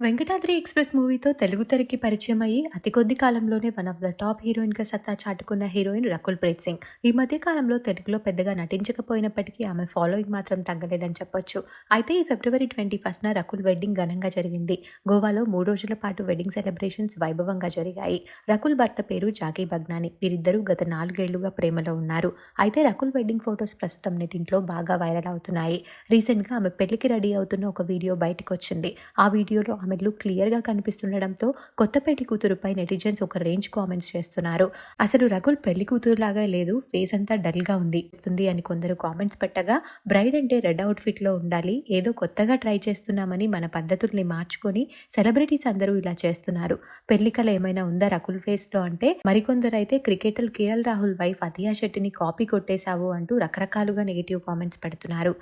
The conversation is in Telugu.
వెంకటాద్రి ఎక్స్‌ప్రెస్ మూవీతో తెలుగు తెరకి పరిచయం అయ్యి అతి కొద్ది కాలంలోనే వన్ ఆఫ్ ద టాప్ హీరోయిన్‌గా సత్తా చాటుకున్న హీరోయిన్ రకుల్ ప్రీత్ సింగ్. ఈ మధ్య కాలంలో తెలుగులో పెద్దగా నటించకపోయినప్పటికీ ఆమె ఫాలోయింగ్ మాత్రం తగ్గలేదని చెప్పొచ్చు. అయితే ఈ ఫిబ్రవరి 21న రకుల్ వెడ్డింగ్ ఘనంగా జరిగింది. గోవాలో మూడు రోజుల పాటు వెడ్డింగ్ సెలబ్రేషన్స్ వైభవంగా జరిగాయి. రకుల్ భర్త పేరు జాకీ బగ్నాని. వీరిద్దరూ గత నాలుగేళ్ళుగా ప్రేమలో ఉన్నారు. అయితే రకుల్ వెడ్డింగ్ ఫొటోస్ ప్రస్తుతం నెటింట్లో బాగా వైరల్ అవుతున్నాయి. రీసెంట్‌గా ఆమె పెళ్ళికి రెడీ అవుతున్న ఒక వీడియో బయటికొచ్చింది. ఆ వీడియోలో ఆమె క్లియర్‌గా కనిపిస్తుండడంతో కొత్తపేటి కూతురుపై నెటిజన్స్ ఒక రేంజ్ కామెంట్స్ చేస్తున్నారు. అసలు రకుల్ పెళ్ళి కూతురులాగా లేదు ఫేస్ అంతా డల్‌గా ఉంది ఇస్తుంది అని కొందరు కామెంట్స్ పెట్టగా బ్రైడ్ అంటే రెడ్ అవుట్‌ఫిట్‌లో ఉండాలి ఏదో కొత్తగా ట్రై చేస్తున్నామని మన పద్ధతుల్ని మార్చుకొని సెలబ్రిటీస్ అందరూ ఇలా చేస్తున్నారు. పెళ్ళికల ఏమైనా ఉందా రకుల్ ఫేస్‌లో అంటే మరికొందరైతే cricketer KL Rahul wife Athiya శెట్టిని copy కొట్టేశావు అంటూ రకరకాలుగా నెగిటివ్ కామెంట్స్ పెడుతున్నారు.